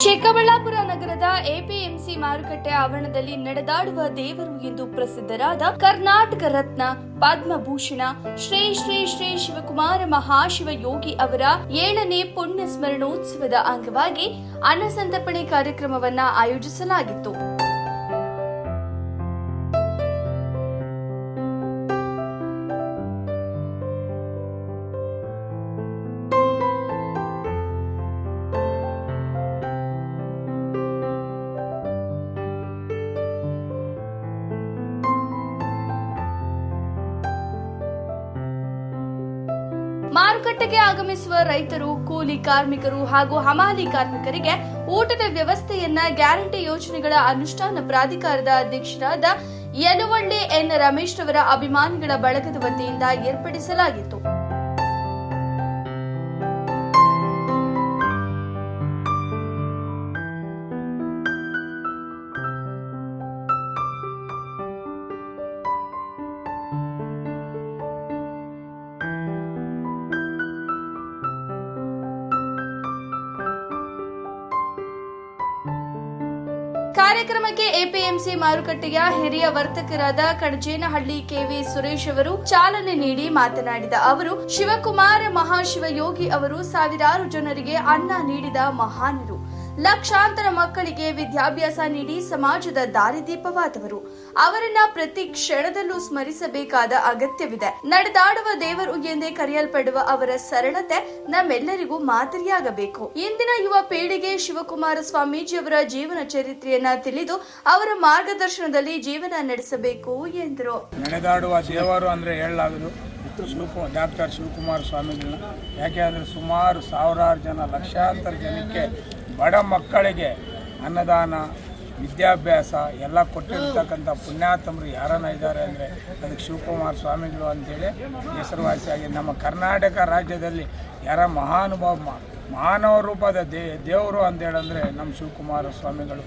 ಚಿಕ್ಕಬಳ್ಳಾಪುರ ನಗರದ ಎಪಿಎಂಸಿ ಮಾರುಕಟ್ಟೆ ಆವರಣದಲ್ಲಿ ನಡೆದಾಡುವ ದೇವರು ಎಂದು ಪ್ರಸಿದ್ಧರಾದ ಕರ್ನಾಟಕ ರತ್ನ ಪದ್ಮಭೂಷಣ ಶ್ರೀ ಶ್ರೀ ಶ್ರೀ ಶಿವಕುಮಾರ ಮಹಾಶಿವ ಯೋಗಿ ಅವರ ಏಳನೇ ಪುಣ್ಯ ಸ್ಮರಣೋತ್ಸವದ ಅಂಗವಾಗಿ ಅನ್ನಸಂತರ್ಪಣೆ ಕಾರ್ಯಕ್ರಮವನ್ನ ಆಯೋಜಿಸಲಾಗಿತ್ತು. ಮಾರುಕಟ್ಟೆಗೆ ಆಗಮಿಸುವ ರೈತರು, ಕೂಲಿ ಕಾರ್ಮಿಕರು ಹಾಗೂ ಹಮಾಲಿ ಕಾರ್ಮಿಕರಿಗೆ ಊಟದ ವ್ಯವಸ್ಥೆಯನ್ನ ಗ್ಯಾರಂಟಿ ಯೋಜನೆಗಳ ಅನುಷ್ಠಾನ ಪ್ರಾಧಿಕಾರದ ಅಧ್ಯಕ್ಷರಾದ ಯಲುವಳ್ಳಿ ಎನ್ ರಮೇಶ್ ರವರ ಅಭಿಮಾನಿಗಳ ಬಳಗದ ವತಿಯಿಂದ ಏರ್ಪಡಿಸಲಾಗಿತ್ತು. ಕಾರ್ಯಕ್ರಮಕ್ಕೆ ಎಪಿಎಂಸಿ ಮಾರುಕಟ್ಟೆಯ ಹಿರಿಯ ವರ್ತಕರಾದ ಕಣಜೇನಹಳ್ಳಿ ಕೆವಿ ಸುರೇಶ್ ಅವರು ಚಾಲನೆ ನೀಡಿ ಮಾತನಾಡಿದ ಅವರು, ಶಿವಕುಮಾರ ಮಹಾಶಿವಯೋಗಿ ಅವರು ಸಾವಿರಾರು ಜನರಿಗೆ ಅನ್ನ ನೀಡಿದ ಮಹಾನರು. ಲಕ್ಷಾಂತರ ಮಕ್ಕಳಿಗೆ ವಿದ್ಯಾಭ್ಯಾಸ ನೀಡಿ ಸಮಾಜದ ದಾರಿದೀಪವಾದವರು. ಅವರನ್ನ ಪ್ರತಿ ಕ್ಷಣದಲ್ಲೂ ಸ್ಮರಿಸಬೇಕಾದ ಅಗತ್ಯವಿದೆ. ನಡೆದಾಡುವ ದೇವರು ಎಂದೇ ಕರೆಯಲ್ಪಡುವ ಅವರ ಸರಳತೆ ನಮ್ಮೆಲ್ಲರಿಗೂ ಮಾದರಿಯಾಗಬೇಕು. ಇಂದಿನ ಯುವ ಪೀಳಿಗೆ ಶಿವಕುಮಾರ ಸ್ವಾಮೀಜಿಯವರ ಜೀವನ ಚರಿತ್ರೆಯನ್ನ ತಿಳಿದು ಅವರ ಮಾರ್ಗದರ್ಶನದಲ್ಲಿ ಜೀವನ ನಡೆಸಬೇಕು ಎಂದರು. ನಡೆದಾಡುವ ದೇವರು ಅಂದ್ರೆ ಹೇಳಲಾಗದು ಡಾಕ್ಟರ್ ಶಿವಕುಮಾರ ಸ್ವಾಮೀಜಿ ಯಾಕೆ ಅಂದರೆ ಸುಮಾರು ಸಾವಿರಾರು ಜನ ಲಕ್ಷಾಂತರ ಜನಕ್ಕೆ ಬಡ ಮಕ್ಕಳಿಗೆ ಅನ್ನದಾನ, ವಿದ್ಯಾಭ್ಯಾಸ ಎಲ್ಲ ಕೊಟ್ಟಿರ್ತಕ್ಕಂಥ ಪುಣ್ಯಾತಮರು ಯಾರನ್ನ ಇದ್ದಾರೆ ಅಂದರೆ ಅದಕ್ಕೆ ಶಿವಕುಮಾರ ಸ್ವಾಮಿಗಳು ಅಂತೇಳಿ ಹೆಸರುವಾಸಿಯಾಗಿ ನಮ್ಮ ಕರ್ನಾಟಕ ರಾಜ್ಯದಲ್ಲಿ ಯಾರ ಮಹಾನುಭಾವ ಮಾನವ ರೂಪದ ದೇ, ದೇವರು ಅಂತೇಳಂದರೆ ನಮ್ಮ ಶಿವಕುಮಾರ ಸ್ವಾಮಿಗಳು.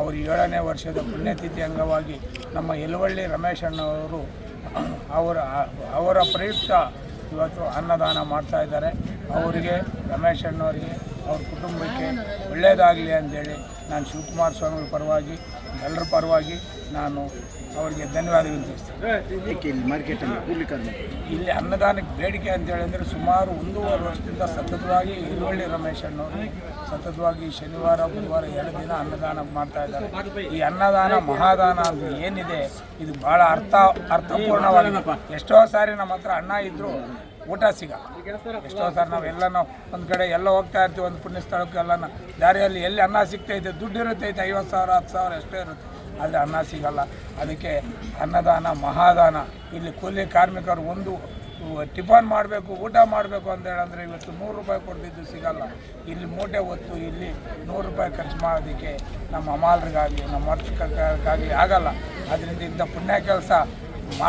ಅವರು ಏಳನೇ ವರ್ಷದ ಪುಣ್ಯತಿಥಿ ಅಂಗವಾಗಿ ನಮ್ಮ ಯಲವಳ್ಳಿ ರಮೇಶಣ್ಣವರು ಅವರ ಅವರ ಪ್ರಯುಕ್ತ ಇವತ್ತು ಅನ್ನದಾನ ಮಾಡ್ತಾ ಇದ್ದಾರೆ. ಅವರಿಗೆ, ರಮೇಶ್ ಅಣ್ಣವರಿಗೆ ಅವ್ರ ಕುಟುಂಬಕ್ಕೆ ಒಳ್ಳೆಯದಾಗಲಿ ಅಂತೇಳಿ ನಾನು ಶಿವಕುಮಾರ ಸ್ವಾಮಿಗಳ ಪರವಾಗಿ ಎಲ್ಲರ ಪರವಾಗಿ ನಾನು ಅವರಿಗೆ ಧನ್ಯವಾದಗಳು ತಿಳಿಸ್ತೇನೆ ಮಾರ್ಕೆಟಲ್ಲಿ ಕೂಲಿ ಇಲ್ಲಿ ಅನ್ನದಾನಕ್ಕೆ ಬೇಡಿಕೆ ಅಂತ ಅಂದರೆ ಸುಮಾರು ಒಂದೂವರೆ ವರ್ಷದಿಂದ ಸತತವಾಗಿ ಇರುವಳ್ಳಿ ರಮೇಶ್ ಅನ್ನೋರು ಸತತವಾಗಿ ಶನಿವಾರ ಬುಧವಾರ ಎರಡು ದಿನ ಅನ್ನದಾನ ಮಾಡ್ತಾ ಇದ್ದಾರೆ. ಈ ಅನ್ನದಾನ ಮಹಾದಾನ ಅಂತ ಏನಿದೆ ಇದು ಬಹಳ ಅರ್ಥ ಅರ್ಥಪೂರ್ಣವಾಗಿ ಎಷ್ಟೋ ಸಾರಿ ನಮ್ಮ ಹತ್ರ ಅನ್ನ ಇದ್ದರೂ ಊಟ ಸಿಗ ಎಷ್ಟೋ ಸಾರಿ ನಾವು ಎಲ್ಲ ನಾವು ಒಂದು ಕಡೆ ಎಲ್ಲ ಹೋಗ್ತಾ ಇರ್ತೀವಿ ಒಂದು ಪುಣ್ಯ ಸ್ಥಳಕ್ಕೆ ಎಲ್ಲ ದಾರಿಯಲ್ಲಿ ಎಲ್ಲಿ ಅನ್ನ ಸಿಗ್ತೈತೆ ದುಡ್ಡು ಇರುತ್ತೈತೆ ಐವತ್ತು ಸಾವಿರ ಹತ್ತು ಸಾವಿರ ಎಷ್ಟೇ ಇರುತ್ತೆ. ಆದರೆ ಅನ್ನ ಸಿಗಲ್ಲ. ಅದಕ್ಕೆ ಅನ್ನದಾನ, ಮಹಾದಾನ. ಇಲ್ಲಿ ಕೂಲಿ ಕಾರ್ಮಿಕರು ಒಂದು ಟಿಫನ್ ಮಾಡಬೇಕು, ಊಟ ಮಾಡಬೇಕು ಅಂತ ಹೇಳಂದ್ರೆ ಇವತ್ತು ನೂರು ರೂಪಾಯಿ ಕೊಡ್ತಿದ್ದು ಸಿಗಲ್ಲ. ಇಲ್ಲಿ ಮೂಟೆ ಹೊತ್ತು ಇಲ್ಲಿ ನೂರು ರೂಪಾಯಿ ಖರ್ಚು ಮಾಡೋದಕ್ಕೆ ನಮ್ಮ ಅಮಾಲರಿಗಾಗಲಿ, ನಮ್ಮ ಅರ್ಥಕ್ಕಾಗಲಿ ಆಗಲ್ಲ. ಅದರಿಂದ ಇಂಥ ಪುಣ್ಯ ಕೆಲಸ